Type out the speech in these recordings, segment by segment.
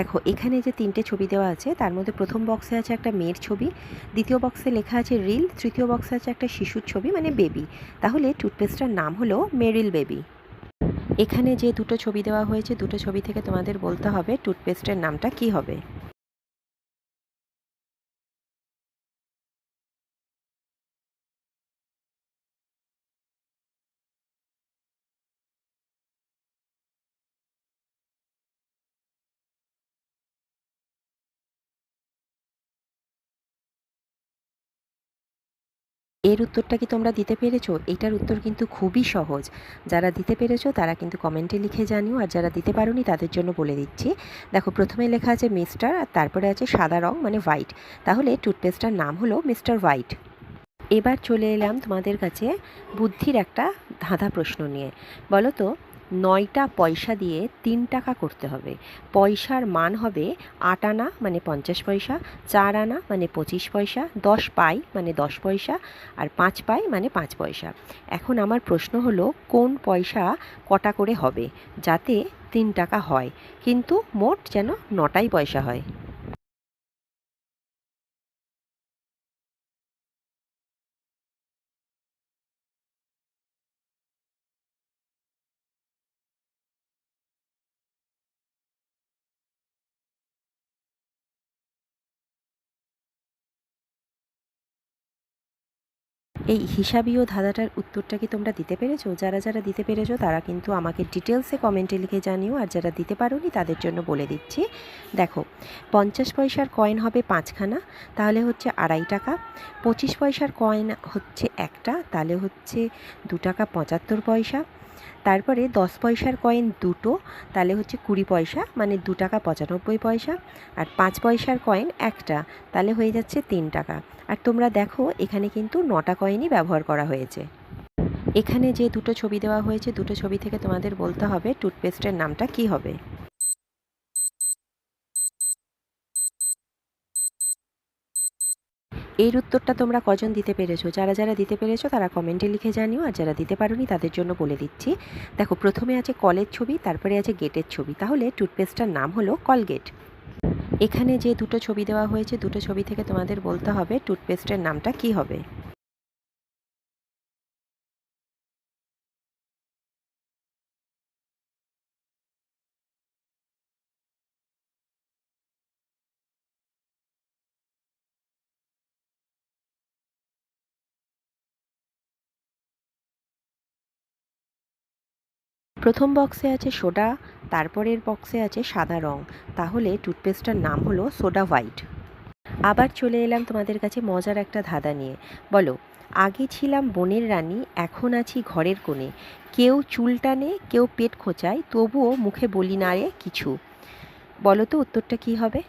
দেখো, এখানে যে তিনটে ছবি দেওয়া আছে, তার মধ্যে প্রথম বক্সে আছে একটা মেয়ের ছবি, দ্বিতীয় বক্সে লেখা আছে রিল, তৃতীয় বক্সে আছে একটা শিশুর ছবি মানে বেবি। তাহলে টুথপেস্টটার নাম হলো মেরিল বেবি। এখানে যে দুটো ছবি দেওয়া হয়েছে, দুটো ছবি থেকে তোমাদের বলতে হবে টুথপেস্টের নামটা কি হবে। এর উত্তরটা কি তোমরা দিতে পেরেছ? এটার উত্তর কিন্তু খুবই সহজ। যারা দিতে পেরেছ, তারা কিন্তু কমেন্টে লিখে জানিও, আর যারা দিতে পারোনি, তাদের জন্য বলে দিচ্ছি। দেখো, প্রথমে লেখা আছে মিস্টার, আর তারপরে আছে সাদা রং মানে হোয়াইট। তাহলে টুথপেস্টটার নাম হলো মিস্টার হোয়াইট। এবার চলে এলাম তোমাদের কাছে বুদ্ধির একটা ধাঁধা প্রশ্ন নিয়ে। বলো তো নয়টা পয়সা দিয়ে তিন টাকা করতে হবে। পয়সার মান হবে আট আনা মানে পঞ্চাশ পয়সা, চার আনা মানে পঁচিশ পয়সা, দশ পাই মানে দশ পয়সা, আর পাঁচ পাই মানে পাঁচ পয়সা। এখন আমার প্রশ্ন হলো, কোন পয়সা কটা করে হবে? যাতে তিন টাকা হয়। কিন্তু মোট যেন নটাই পয়সা হয়। এই হিসাবীয় ধাঁধাটার উত্তরটা কি তোমরা দিতে পেরেছ? যারা যারা দিতে পেরেছ তারা কিন্তু আমাকে ডিটেলসে কমেন্টে লিখে জানিও, আর যারা দিতে পারোনি তাদের জন্য বলে দিচ্ছি। দেখো, পঞ্চাশ পয়সার কয়েন হবে পাঁচখানা, তাহলে হচ্ছে আড়াই টাকা। পঁচিশ পয়সার কয়েন হচ্ছে একটা, তাহলে হচ্ছে দু টাকা পঁচাত্তর পয়সা। তারপরে দশ পয়সার কয়েন দুটো, তাহলে হচ্ছে কুড়ি পয়সা মানে দু টাকা পঁচানব্বই পয়সা, আর পাঁচ পয়সার কয়েন একটা, তাহলে হয়ে যাচ্ছে তিন টাকা। আর তোমরা দেখো, এখানে কিন্তু নটা কয়েনই ব্যবহার করা হয়েছে। এখানে যে দুটো ছবি দেওয়া হয়েছে, দুটো ছবি থেকে তোমাদের বলতে হবে টুথপেস্টের নামটা কি হবে। এর উত্তরটা তোমরা কজন দিতে পেরেছ? যারা যারা দিতে পেরেছ তারা কমেন্টে লিখে জানিও, আর যারা দিতে পারোনি তাদের জন্য বলে দিচ্ছি। দেখো, প্রথমে আছে কলের ছবি, তারপরে আছে গেটের ছবি। তাহলে টুথপেস্টটার নাম হলো কলগেট। এখানে যে দুটো ছবি দেওয়া হয়েছে, দুটো ছবি থেকে তোমাদের বলতে হবে টুথপেস্টের নামটা কি হবে। প্রথম বক্সে আছে সোডা, তারপরের বক্সে আছে সাদা রং। তাহলে টুথপেস্টটার নাম হলো সোডা হোয়াইট। আবার চলে এলাম তোমাদের কাছে মজার একটা ধাঁধা নিয়ে। বলো, আগে ছিলাম বনের রানী, এখন আছি ঘরের কোণে। কেউ চুল টানে, কেউ পেট খোঁচায়, তবুও মুখে বলি না রে কিছু। বলো তো উত্তরটা কি হবে?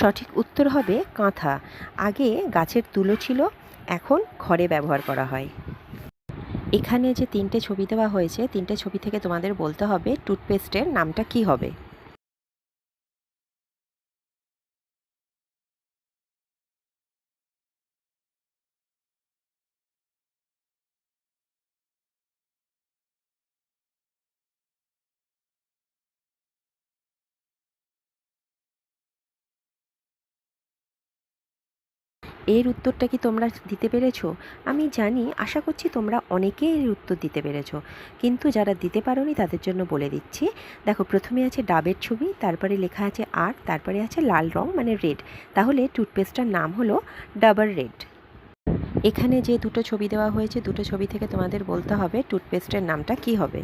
সঠিক উত্তর হবে কাঁথা। আগে গাছের তুলো ছিল, এখন ঘরে ব্যবহার করা হয়। এখানে যে তিনটে ছবি দেওয়া হয়েছে, তিনটে ছবি থেকে তোমাদের বলতে হবে টুথপেস্টের নামটা কি হবে। এর উত্তরটা কি তোমরা দিতে পেরেছ? আমি জানি, আশা করছি তোমরা অনেকেই এর উত্তর দিতে পেরেছ। কিন্তু যারা দিতে পারোনি, তাদের জন্য বলে দিচ্ছি। দেখো, প্রথমে আছে ডাবের ছবি, তারপরে লেখা আছে আর, তারপরে আছে লাল রং মানে রেড। তাহলে টুথপেস্টটার নাম হলো ডাবল রেড। এখানে যে দুটো ছবি দেওয়া হয়েছে, দুটো ছবি থেকে তোমাদের বলতে হবে টুথপেস্টের নামটা কি হবে।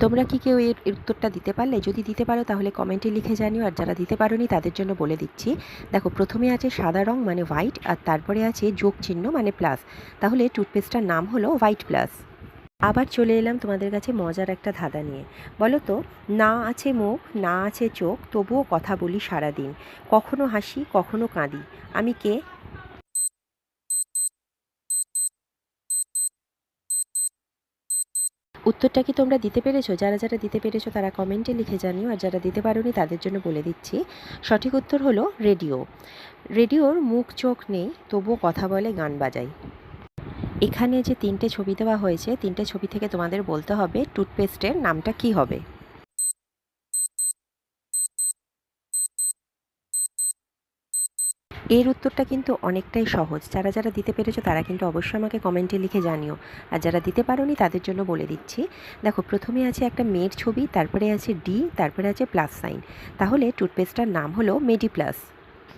তোমরা কি কেউ এর উত্তরটা দিতে পারলে? যদি দিতে পারো, তাহলে কমেন্টে লিখে জানিও। আর যারা দিতে পারোনি, তাদের জন্য বলে দিচ্ছি। দেখো, প্রথমে আছে সাদা রং মানে হোয়াইট আর তারপরে আছে যোগ চিহ্ন মানে প্লাস তাহলে টুথপেস্টটার নাম হলো হোয়াইট প্লাস আবার চলে এলাম তোমাদের কাছে মজার একটা ধাঁধা নিয়ে। বলো তো, না আছে মুখ, না আছে চোখ, তবুও কথা বলি সারাদিন। কখনো হাসি, কখনো কাঁদি। আমি কে? উত্তরটা কি তোমরা দিতে পেরেছ? যারা যারা দিতে পেরেছ তারা কমেন্টে লিখে জানিও, আর যারা দিতে পারোনি তাদের জন্য বলে দিচ্ছি। সঠিক উত্তর হলো রেডিও। রেডিওর মুখ চোখ নেই, তবুও কথা বলে, গান বাজায়। এখানে যে তিনটে ছবি দেওয়া হয়েছে, তিনটে ছবি থেকে তোমাদের বলতে হবে, টুথপেস্টের নামটা কি হবে? এর উত্তরটা কিন্তু অনেকটাই সহজ। যারা যারা দিতে পেরেছ তারা কিন্তু অবশ্যই আমাকে কমেন্টে লিখে জানিও। আর যারা দিতে পারোনি তাদের জন্য বলে দিচ্ছি। দেখো, প্রথমে আছে একটা মেয়ের ছবি, তারপরে আছে ডি তারপরে আছে প্লাস সাইন তাহলে টুথপেস্টটার নাম হলো মেডি প্লাস